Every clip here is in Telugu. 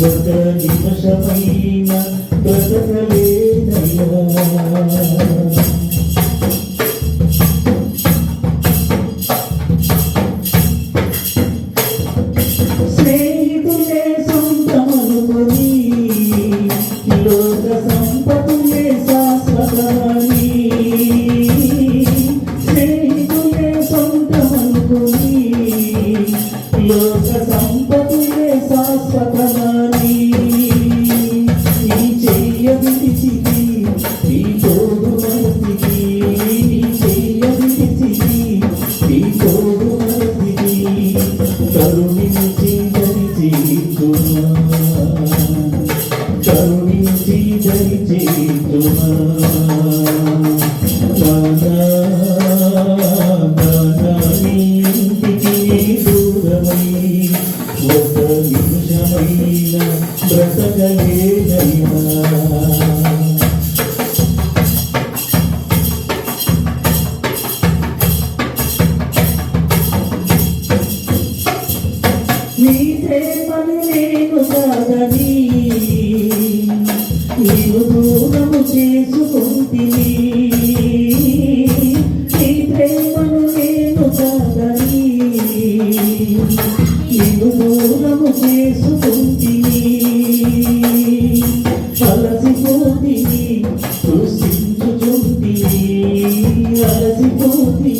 ఒక నిమిషమైన బ్రతకలేదయ్యా Look at కరుణించి దరిచేతుమా కరుణించి దరిచేతుమా చేసుకుంటుంది నీ ప్రేమను నేను కాదని ఎన్ను దూరము చేసుకుంటుంది అలసిపోతుంది కృషించుకుంటుంది అలసిపోతుంది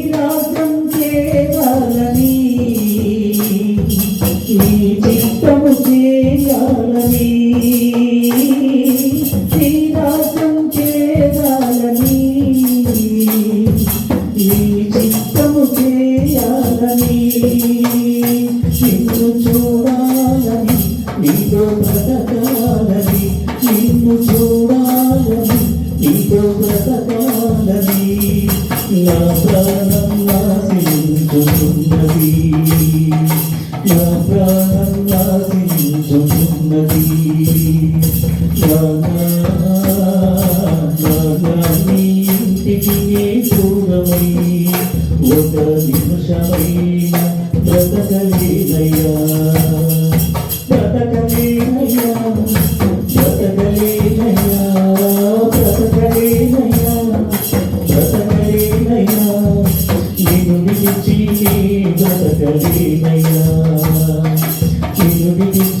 చేయాలని శ్రీరాసం చేయాలని ఈ చిత్తము చేయాలని నిన్ను చూడాలని నీతో బ్రతకాలని నిన్ను చూడాలని నీతో బ్రతకాలని నా ప్రాణం నాశించుతున్నది నా ప్రాణం నాశ నానా ఇంటికి దూరమై ఒక నిమిషమైన బ్రతకలేనయ్యా బ్రతకలేనయ్యా బ్రతకలేనయ్యా బ్రతకలేనయ్యా బ్రతకలేనయ్యా నిన్ను విడిచి బ్రతకలేనయ్యా నిన్ను విడిచి